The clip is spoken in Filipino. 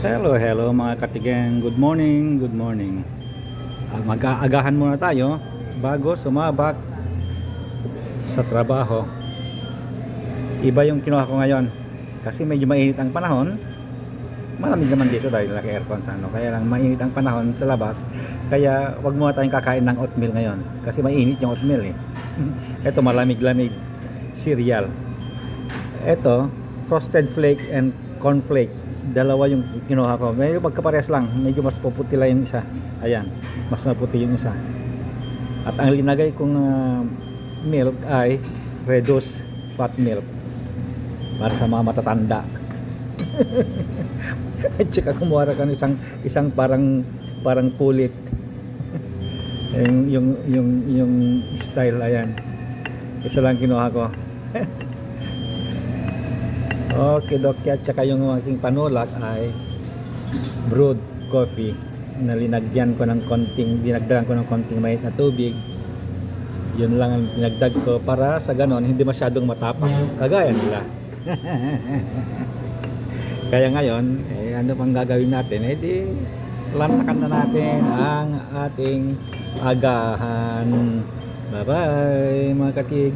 Hello, hello mga katigang. Good morning, good morning. Ah, Mag-aagahan muna tayo bago sumabak sa trabaho. Iba yung kinuha ko ngayon. Kasi medyo mainit ang panahon. Malamig naman dito dahil naka-aircon sa ano. Kaya lang mainit ang panahon sa labas. Kaya wag muna tayong kakain ng oatmeal ngayon. Kasi mainit yung oatmeal eh. Ito malamig-lamig. Cereal. Ito, frosted flake and cornflake. Dalawa yung kinuha ko. Medyo magkapares lang. Medyo mas puputi lang yung isa. Ayan. Mas maputi yung isa. At ang linagay kong ah, milk ay reduced fat milk. Para sa mga matatanda. At saka kumuha ka ng isang, isang parang parang pulit. yung, yung, yung, yung style, ayan. Isa lang kinuha ko. Okay, doke. At saka yung aking panulak ay brewed coffee na linagyan ko ng konting, dinagdagan ko ng konting mainit na tubig. Yun lang ang dinagdag ko para sa ganon hindi masyadong matapang. Kagaya nila. Kaya ngayon, eh, ano pang gagawin natin? Eh di, lantakan na natin ang ating agahan. Bye-bye mga katig.